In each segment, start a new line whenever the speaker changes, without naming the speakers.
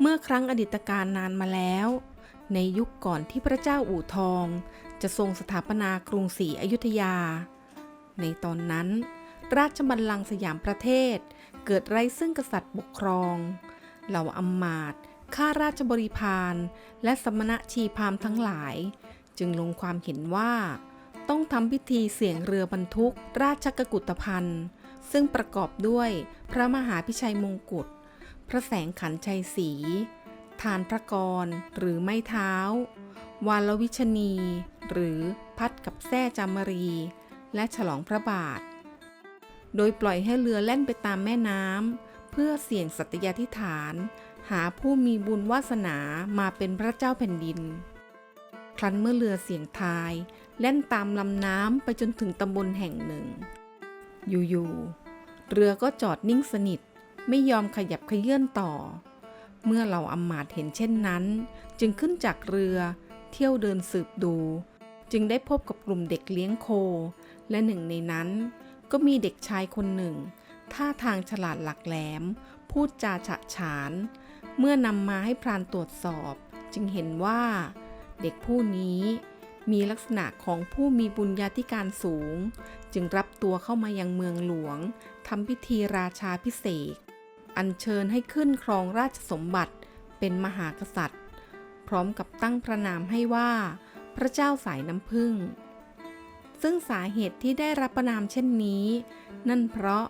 เมื่อครั้งอดีตการนานมาแล้ว ในยุคก่อนที่พระเจ้าอู่ทอง จะทรงสถาปนากรุงศรีอยุธยา ในตอนนั้น ราชบัลลังก์สยามประเทศ เกิดไร้ซึ่งกษัตริย์ปกครอง เหล่าอำมาตย์ข้าราชบริพารและสมณะชีพามทั้งหลาย จึงลงความเห็นว่า ต้องทำพิธีเสี่ยงเรือบรรทุก ราชกกุฏภัณฑ์ซึ่งประกอบด้วยพระมหาพิชัยมงกุฎ พระแสงขันชัยศรีทานพระกรหรือไม้เท้า วาลวิชนี หรือพัดกับแส้จามรี และฉลองพระบาท โดยปล่อยให้เรือแล่นไปตามแม่น้ำเพื่อเสี่ยงสัตยาธิฐาน หาผู้มีบุญวาสนามาเป็นพระเจ้าแผ่นดิน ครั้นเมื่อเรือเสี่ยงทายแล่นตามลำน้ำไปจนถึงตำบลแห่งหนึ่ง อยู่ๆเรือก็จอดนิ่งสนิท ไม่ยอมขยับขยื่นต่อ เมื่อเราอำมาตย์เห็นเช่นนั้น จึงขึ้นจากเรือ เที่ยวเดินสืบดู จึงได้พบกับกลุ่มเด็กเลี้ยงโค และหนึ่งในนั้น ก็มีเด็กชายคนหนึ่ง ท่าทางฉลาดหลักแหลม พูดจาฉะฉาน เมื่อนำมาให้พรานตรวจสอบ จึงเห็นว่า เด็กผู้นี้มีลักษณะของผู้มีบุญญาธิการสูง จึงรับตัวเข้ามายังเมืองหลวงทำพิธีราชาพิเศษ อัญเชิญให้ขึ้นครองราชสมบัติเป็นมหากษัตริย์ พร้อมกับตั้งพระนามให้ว่า พระเจ้าสายน้ำพึ่ง ซึ่งสาเหตุที่ได้รับประนามเช่นนี้ นั่นเพราะ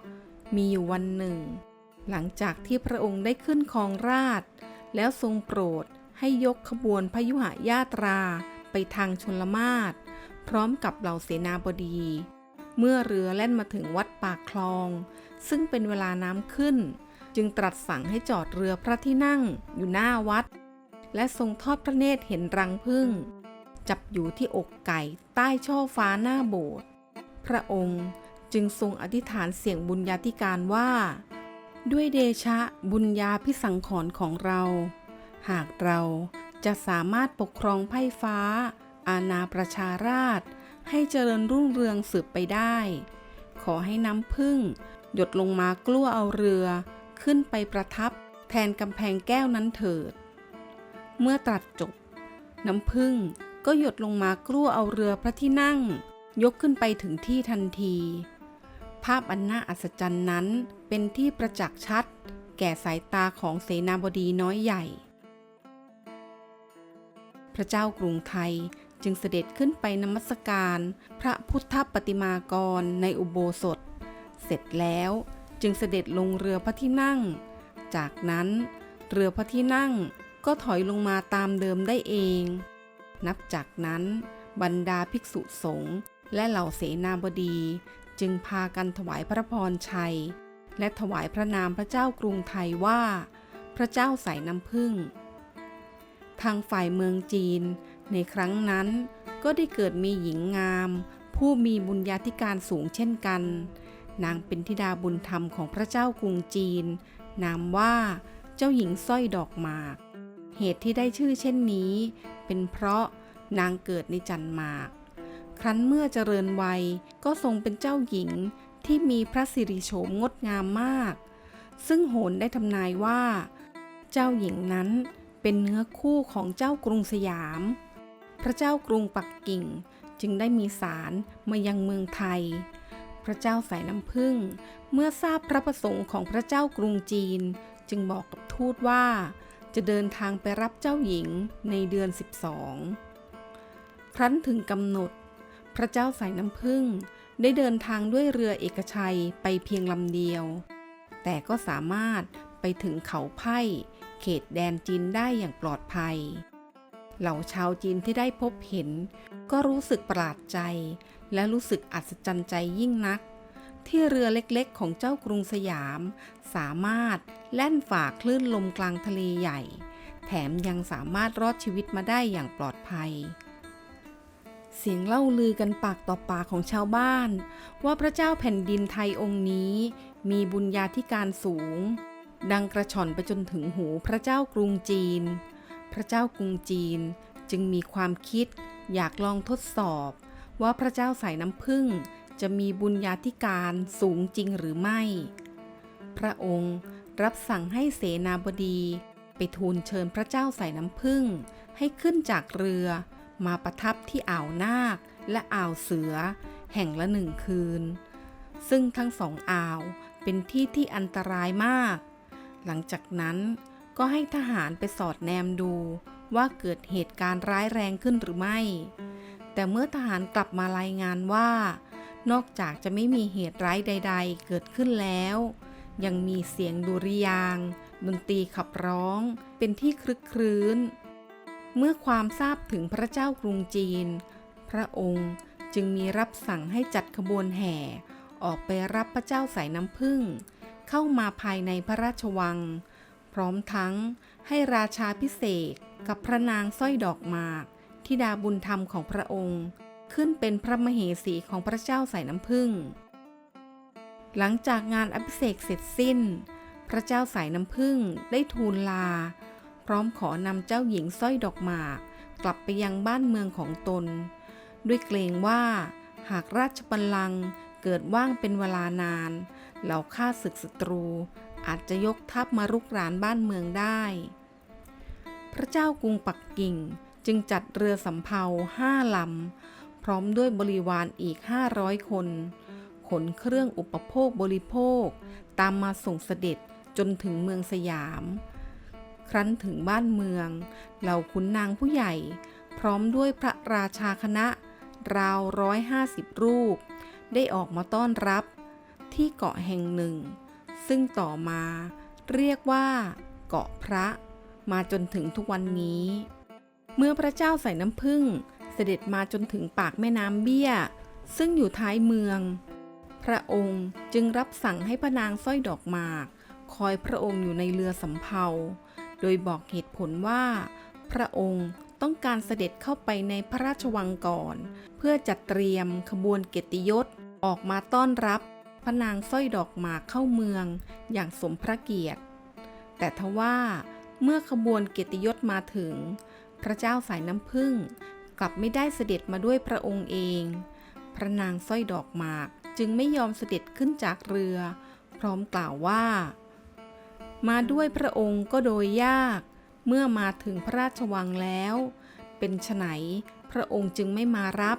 มีอยู่วันหนึ่ง หลังจากที่พระองค์ได้ขึ้นครองราชย์แล้วทรงโปรดให้ยกขบวนพยุหญาตราไปทางชนละมาศพร้อมกับเหล่าเสนาบดี เมื่อเรือแล่นมาถึงวัดปากคลอง ซึ่งเป็นเวลาน้ำขึ้น จึงตรัสสั่งให้จอดเรือพระที่นั่งอยู่หน้าวัด และทรงทอดพระเนตรเห็นรังพึ่ง จับอยู่ที่อกไก่ใต้ช่อฟ้าหน้าโบสถ์พระองค์จึงทรงอธิษฐานเสียงบุญญาธิการว่า ด้วยเดชะบุญญาพิสังขรณ์ของเรา หากเราจะสามารถปกครองไพ่ฟ้า อาณาประชาราช ให้เจริญรุ่งเรืองสืบไปได้ ขอให้น้ำพึ่ง หยดลงมากลั้วเอาเรือ ขึ้นไปประทับแทนกำแพงแก้วนั้นเถิด เมื่อตรัสจบ น้ำพึ่งก็หยดลงมากลั้วเอาเรือพระที่นั่ง ยกขึ้นไปถึงที่ทันที ภาพอันน่าอัศจรรย์นั้นเป็นที่ประจักษ์ชัด แก่สายตาของเสนาบดีน้อยใหญ่ พระเจ้ากรุงไทยจึงเสด็จขึ้นไปนมัสการ พระพุทธปฏิมากรในอุโบสถ เสร็จแล้ว จึงเสด็จลงเรือพระที่นั่ง จากนั้นเรือพระที่นั่งก็ถอยลงมาตามเดิมได้เอง นับจากนั้นบรรดาภิกษุสงฆ์และเหล่าเสนาบดีจึงพากันถวายพระพรชัย และถวายพระนามพระเจ้ากรุงไทยว่า พระเจ้าสายน้ำพึ่ง ทางฝ่ายเมืองจีน ในครั้งนั้นก็ได้เกิดมีหญิงงาม ผู้มีบุญญาธิการสูงเช่นกัน นางเป็นธิดาบุญธรรมของพระเจ้ากรุงจีน นามว่าเจ้าหญิงสร้อยดอกหมาก เหตุที่ได้ชื่อเช่นนี้ เป็นเพราะนางเกิดในจันหมาก ครั้นเมื่อเจริญวัยก็ทรงเป็นเจ้าหญิงที่มีพระสิริโฉมงดงามมาก ซึ่งโหนได้ทำนายว่า เจ้าหญิงนั้นเป็นเนื้อคู่ของเจ้ากรุงสยาม พระเจ้ากรุงปักกิ่งจึงได้มีสารมายังเมืองไทย พระเจ้าสายน้ำพึ่ง เมื่อทราบพระประสงค์ของพระเจ้ากรุงจีน จึงบอกกับทูตว่า จะเดินทางไปรับเจ้าหญิงในเดือน 12 ครั้นถึงกำหนด พระเจ้าสายน้ำพึ่ง ได้เดินทางด้วยเรือเอกชัยไปเพียงลำเดียว แต่ก็สามารถไปถึงเขาไพ่เขตแดนจีนได้อย่างปลอดภัย เหล่าชาวจีนที่ได้พบเห็น ก็รู้สึกประหลาดใจ และรู้สึกอัศจรรย์ใจยิ่งนัก ที่เรือเล็กๆ ของเจ้ากรุงสยาม สามารถแล่นฝ่าคลื่นลมกลางทะเลใหญ่ แถมยังสามารถรอดชีวิตมาได้อย่างปลอดภัย เสียงเล่าลือกันปากต่อปากของชาวบ้าน ว่าพระเจ้าแผ่นดินไทยองค์นี้ มีบุญญาธิการสูง ดังกระชอนไปจนถึงหูพระเจ้ากรุงจีน พระเจ้ากรุงจีนจึงมีความคิดอยากลองทดสอบ ว่าพระเจ้าสายน้ำพึ่งจะมีบุญญาธิการสูงจริงหรือไม่ พระองค์รับสั่งให้เสนาบดีไปทูลเชิญพระเจ้าใส่น้ำผึ้งให้ขึ้นจากเรือ มาประทับที่อ่าวนาคและอ่าวเสือ แห่งละหนึ่งคืน ซึ่งทั้งสองอ่าวเป็นที่ที่อันตรายมาก หลังจากนั้นก็ให้ทหารไปสอดแนมดูว่าเกิดเหตุการณ์ร้ายแรงขึ้นหรือไม่ แต่เมื่อทหารกลับมารายงานว่า นอกจากจะไม่มีเหตุร้ายใด ๆ เกิดขึ้นแล้ว ยังมีเสียงดุริยางดนตรีขับร้องเป็นที่คลึกครื้น เมื่อความทราบถึงพระเจ้ากรุงจีน พระองค์จึงมีรับสั่งให้จัดขบวนแห่ ออกไปรับพระเจ้าสายน้ำผึ้งเข้ามาภายในพระราชวัง พร้อมทั้งให้ราชาพิเศษกกับพระนางสร้อยดอกหมาก ทิดาบุญธรรมของพระองค์ ขึ้นเป็นพระมเหสีของพระเจ้าสายน้ำผึ้งหลังจากงานอภิเษกเสร็จสิ้น พระเจ้าสายน้ำผึ้งได้ทูลลา พร้อมขอนำเจ้าหญิงสร้อยดอกหมาก กลับไปยังบ้านเมืองของตน ด้วยเกรงว่า หากราชบัลลังก์เกิดว่างเป็นเวลานาน เหล่าข้าศึกศัตรู อาจจะยกทัพมารุกรานบ้านเมืองได้ พระเจ้ากรุงปักกิ่ง จึงจัดเรือสำเภาห้าลำ พร้อมด้วยบริวารอีก 500 คน ขนเครื่องอุปโภคบริโภค ตามมาส่งเสด็จจนถึงเมืองสยาม ครั้นถึงบ้านเมือง เหล่าขุนนางผู้ใหญ่ พร้อมด้วยพระราชาคณะ ราวร้อยห้าสิบรูป ได้ออกมาต้อนรับที่เกาะแห่งหนึ่ง ซึ่งต่อมาเรียกว่าเกาะพระมาจนถึงทุกวันนี้ เมื่อพระเจ้าใส่น้ำผึ้งเสด็จมาจนถึงปากแม่น้ำเบี้ย ซึ่งอยู่ท้ายเมือง พระองค์จึงรับสั่งให้พระนางสร้อยดอกหมาก คอยพระองค์อยู่ในเรือสำเภา โดยบอกเหตุผลว่า พระองค์ต้องการเสด็จเข้าไปในพระราชวังก่อน เพื่อจัดเตรียมขบวนเกียรติยศออกมาต้อนรับพระนางสร้อยดอกหมากเข้าเมืองอย่างสมพระเกียรติ แต่ทว่าเมื่อขบวนเกียรติยศมาถึง พระเจ้าสายน้ำผึ้งกลับไม่ได้เสด็จมาด้วยพระองค์เอง พระนางสร้อยดอกหมากจึงไม่ยอมเสด็จขึ้นจากเรือ พร้อมกล่าวว่า มาด้วยพระองค์ก็โดยยาก เมื่อมาถึงพระราชวังแล้ว เป็นไฉนพระองค์จึงไม่มารับ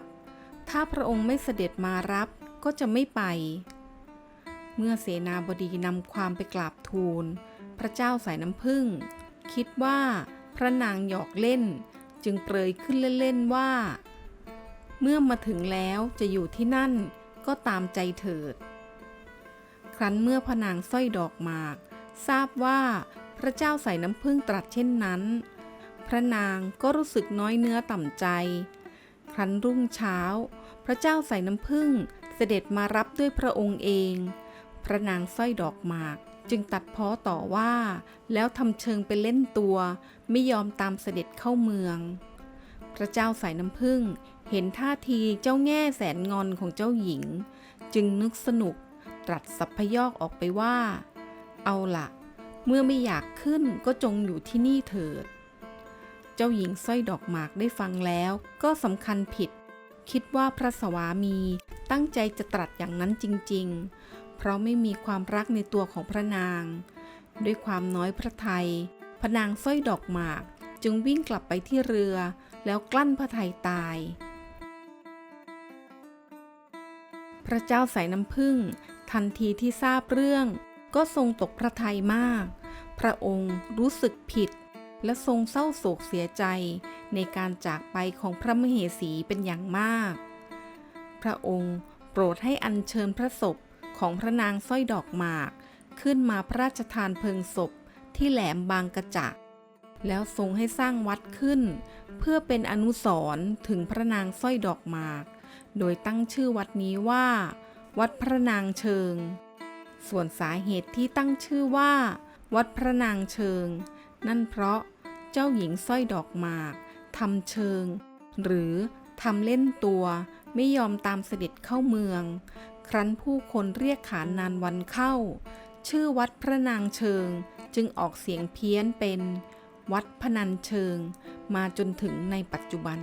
ถ้าพระองค์ไม่เสด็จมารับก็จะไม่ไป เมื่อเสนาบดีนำความไปกราบทูล พระเจ้าสายน้ำผึ้งคิดว่า พระนางหยอกเล่น จึงเปรยขึ้นเล่นๆว่า เมื่อมาถึงแล้วจะอยู่ที่นั่นก็ตามใจเถิด ครั้นเมื่อพระนางสร้อยดอกหมาก ทราบว่าพระเจ้าใส่น้ำผึ้งตรัสเช่นนั้น พระนางก็รู้สึกน้อยเนื้อต่ำใจ ครั้นรุ่งเช้า พระเจ้าใส่น้ำผึ้งเสด็จมารับด้วยพระองค์เอง พระนางสร้อยดอกหมาก จึงตัดพ้อต่อว่า แล้วทำเชิงไปเล่นตัว ไม่ยอมตามเสด็จเข้าเมือง พระเจ้าสายน้ำผึ้งเห็นท่าทีเจ้าแง่แสนงอนของเจ้าหญิง จึงนึกสนุกตรัสสัพพยอกออกไปว่า เอาละเมื่อไม่อยากขึ้นก็จงอยู่ที่นี่เถิด เจ้าหญิงสร้อยดอกหมากได้ฟังแล้วก็สำคัญผิด คิดว่าพระสวามีตั้งใจจะตรัสอย่างนั้นจริง ๆ เพราะไม่มีความรักในตัวของพระนาง ด้วยความน้อยพระทัยพระนางสร้อยดอกหมาก จึงวิ่งกลับไปที่เรือ แล้วกลั้นพระทัยตาย พระเจ้าสายน้ำผึ้งทันทีที่ทราบเรื่อง ก็ทรงตกพระทัยมาก พระองค์รู้สึกผิด และทรงเศร้าโศกเสียใจในการจากไปของพระมเหสีเป็นอย่างมาก พระองค์โปรดให้อัญเชิญพระศพ ของพระนางสร้อยดอกหมาก ขึ้นมาพระราชทานเพลิงศพที่แหลมบางกระจักแล้วทรงให้สร้างวัดขึ้น เพื่อเป็นอนุสรณ์ถึงพระนางสร้อยดอกหมาก โดยตั้งชื่อวัดนี้ว่า วัดพระนางเชิง ส่วนสาเหตุที่ตั้งชื่อว่า วัดพระนางเชิง นั่นเพราะเจ้าหญิงสร้อยดอกหมากทำเชิง หรือทำเล่นตัวไม่ยอมตามเสด็จเข้าเมือง ครั้นผู้คนเรียกขานนานวันเข้า ชื่อวัดพระนางเชิงจึงออกเสียงเพี้ยนเป็น วัดพนันเชิง มาจนถึงในปัจจุบัน